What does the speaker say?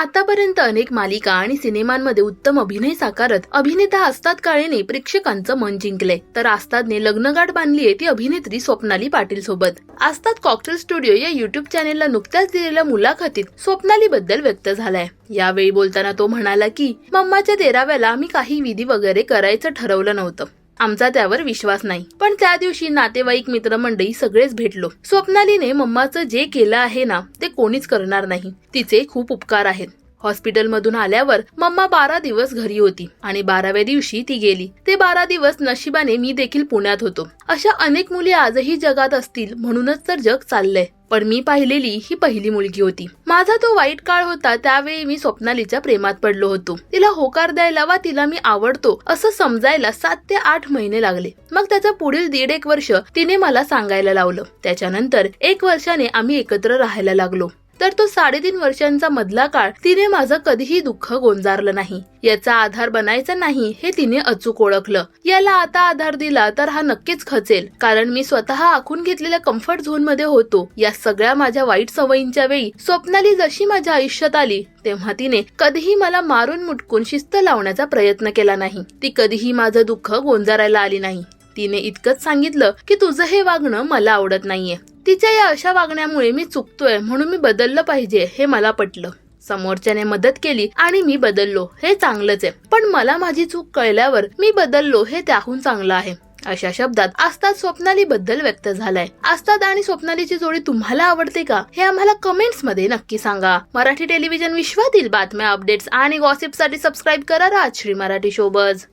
आतापर्यंत अनेक मालिका आणि सिनेमांमध्ये उत्तम अभिनय साकारत अभिनेता आस्ताद काळेने प्रेक्षकांचं मन जिंकलंय तर आस्तादने लग्नगाठ बांधली आहे ती अभिनेत्री स्वप्नाली पाटील सोबत. आस्ताद कॉकटेल स्टुडिओ या युट्यूब चॅनेलला नुकत्याच दिलेल्या मुलाखतीत स्वप्नाली बद्दल व्यक्त झालाय. यावेळी बोलताना तो म्हणाला की मम्माच्या तेराव्याला आम्ही काही विधी वगैरे करायचं ठरवलं नव्हतं. आमचा त्यावर विश्वास नाही. पण त्या दिवशी नातेवाईक मित्रमंडळी सगळेच भेटलो. स्वप्नालीने मम्माचं जे केलं आहे ना ते कोणीच करणार नाही. तिचे खूप उपकार आहेत. हॉस्पिटलमधून आल्यावर मम्मा बारा दिवस घरी होती आणि बाराव्या दिवशी ती गेली. ते बारा दिवस नशिबाने मी देखील पुण्यात होतो. अशा अनेक मुली आजही जगात असतील म्हणूनच तर जग चाललंय. पण मी पाहिलेली ही पहिली मुलगी होती. माझा तो वाईट काळ होता त्यावेळी मी स्वप्नालीच्या प्रेमात पडलो होतो. तिला होकार द्यायला वा तिला मी आवडतो असं समजायला सात ते आठ महिने लागले. मग त्याचं पुढील दीड एक वर्ष तिने मला सांगायला लावलं. त्याच्यानंतर एक वर्षाने आम्ही एकत्र राहायला लागलो. तर तो साडेतीन वर्षांचा मधला काळ तिने माझं कधीही दुःख गोंजारलं नाही. याचा आधार बनायचा नाही हे तिने अचूक ओळखलं. याला आता आधार दिला तर हा नक्कीच खचेल कारण मी स्वतः आखून घेतलेल्या कम्फर्ट झोनमध्ये होतो. या सगळ्या माझ्या वाईट सवयींच्या वेळी स्वप्नाली जशी माझ्या आयुष्यात आली तेव्हा तिने कधीही मला मारून मुटकून शिस्त लावण्याचा प्रयत्न केला नाही. ती कधीही माझं दुःख गोंजारायला आली नाही. तिने इतकंच सांगितलं की तुझं हे वागणं मला आवडत नाहीये. तिच्या या अशा वागण्यामुळे मी चुकतोय म्हणून मी बदललं पाहिजे हे मला पटलं. समोरच्याने मदत केली आणि मी बदललो हे चांगलंच आहे. पण मला माझी चूक कळल्यावर मी बदललो हे त्याहून चांगलं आहे. अशा शब्दात आस्ताद स्वप्नाली बद्दल व्यक्त झालाय. आस्ताद आणि स्वप्नालीची जोडी तुम्हाला आवडते का? हे आम्हाला कमेंट्समध्ये नक्की सांगा. मराठी टेलिव्हिजन विश्वातील बातम्या अपडेट्स आणि गॉसिपसाठी सबस्क्राईब करा राजश्री मराठी शोबज